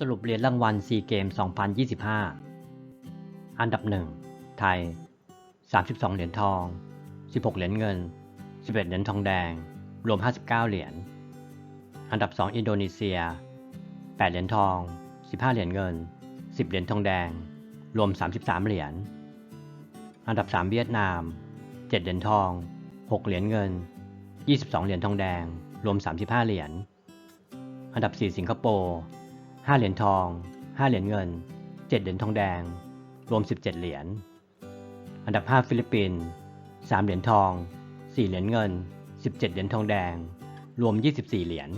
สรุปเหรียญรางวัลซีเกม 2025 อันดับ 1 ไทย 32 เหรียญทอง 16 เหรียญเงิน 11 เหรียญทองแดง รวม 59 เหรียญ อันดับ 2 อินโดนีเซีย 8 เหรียญทอง 15 เหรียญเงิน 10 เหรียญทองแดง รวม 33 เหรียญ อันดับ 3 เวียดนาม 7 เหรียญทอง 6 เหรียญเงิน 22 เหรียญทองแดง รวม 35 เหรียญ อันดับ 4 สิงคโปร์ 5 เหรียญทอง 5 เหรียญเงิน 7 เหรียญทองแดง รวม 17 เหรียญ อันดับ 5 ฟิลิปปินส์ 3 เหรียญทอง 4 เหรียญเงิน 17 เหรียญทองแดง รวม 24 เหรียญ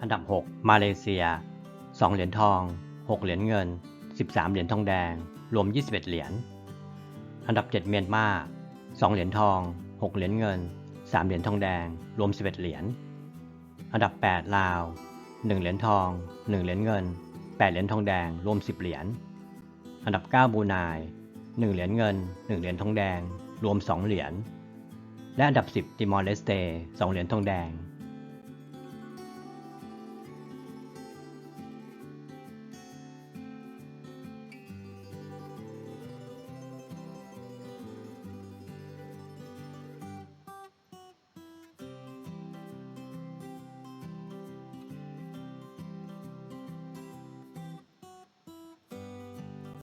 อันดับ 6 มาเลเซีย 2 เหรียญทอง 6 เหรียญเงิน 13 เหรียญทองแดง รวม 21 เหรียญ อันดับ 7 เมียนมา 2 เหรียญทอง 6 เหรียญเงิน 3 เหรียญทองแดง รวม 11 เหรียญ อันดับ 8 ลาว 1 เหรียญทอง 1 เหรียญเงิน 8 เหรียญทองแดง รวม 10 เหรียญ อันดับ 9บรูไน1เหรียญเงิน 1 เหรียญทองแดง รวม 2 เหรียญ และอันดับ 10 ติมอร์เลสเต 2 เหรียญทองแดง